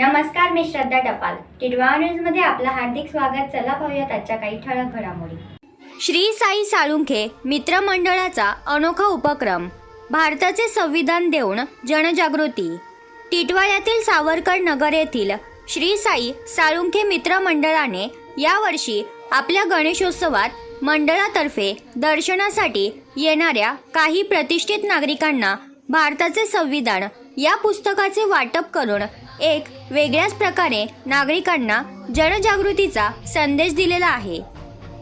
मी श्रद्धा टपाल. टिडवा न्यूजमध्ये आपलं हार्दिक स्वागत. चला पाहूयात आजच्या काही ठळक घडामोडी. श्री साई साळुंखे मित्रमंडळाचा अनोखा उपक्रम. भारताचे संविधान देऊन जनजागृती. टिटवाळ्यातील सावरकर नगर येथील श्री साई साळुंखे मित्रमंडळाने यावर्षी आपल्या गणेशोत्सवात मंडळातर्फे दर्शनासाठी येणाऱ्या काही प्रतिष्ठित नागरिकांना भारताचे संविधान या पुस्तकाचे वाटप करून एक वेगळ्याच प्रकारे नागरिकांना जनजागृतीचा संदेश दिलेला आहे.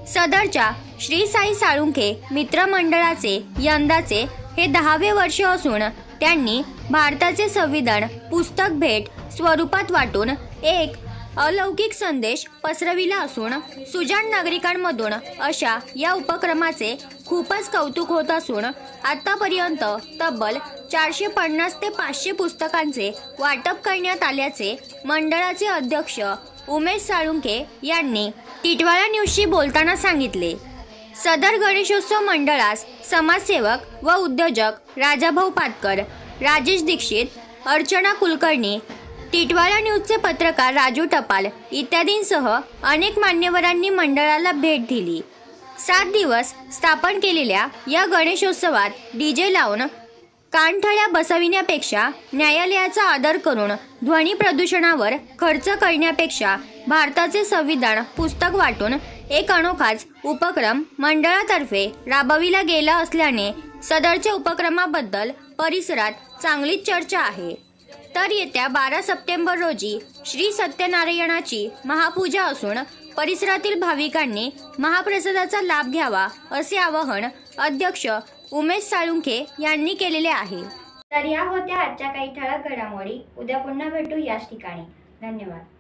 सदरच्या श्री साई साळुंखे मित्रमंडळाचे यंदाचे हे दहावे वर्ष असून त्यांनी भारताचे संविधान पुस्तक भेट स्वरूपात वाटून एक अलौकिक संदेश पसरविला असून सुजाण नागरिकांमधून अशा या उपक्रमाचे खूपच कौतुक होत असून आतापर्यंत तब्बल चारशे पन्नास ते पाचशे पुस्तकांचे वाटप करण्यात आल्याचे मंडळाचे अध्यक्ष उमेश साळुंके यांनी टिटवाळा न्यूजशी बोलताना सांगितले. सदर गणेशोत्सव मंडळास समाजसेवक व उद्योजक राजाभाऊ पातकर राजेश दीक्षित अर्चना कुलकर्णी टिटवाळा न्यूजचे पत्रकार राजू टपाल इत्यादींसह अनेक मान्यवरांनी मंडळाला भेट दिली. सात दिवस स्थापन केलेल्या या गणेशोत्सवात डीजे लावून कानठळ्या बसविण्यापेक्षा न्यायालयाचा आदर करून ध्वनी प्रदूषणावर खर्च करण्यापेक्षा भारताचे संविधान पुस्तक वाटून एक अनोखाच उपक्रम मंडळातर्फे राबविला गेला असल्याने सदरच्या उपक्रमाबद्दल परिसरात चांगलीच चर्चा आहे. तर येत्या बारा सप्टेंबर रोजी श्री सत्यनारायणाची महापूजा असून परिसरातील भाविकांनी महाप्रसादाचा लाभ घ्यावा असे आवाहन अध्यक्ष उमेश साळुंखे यांनी केलेले आहे. तर या होत्या आजच्या काही ठळक घडामोडी. उद्या पुन्हा भेटू याच ठिकाणी. धन्यवाद.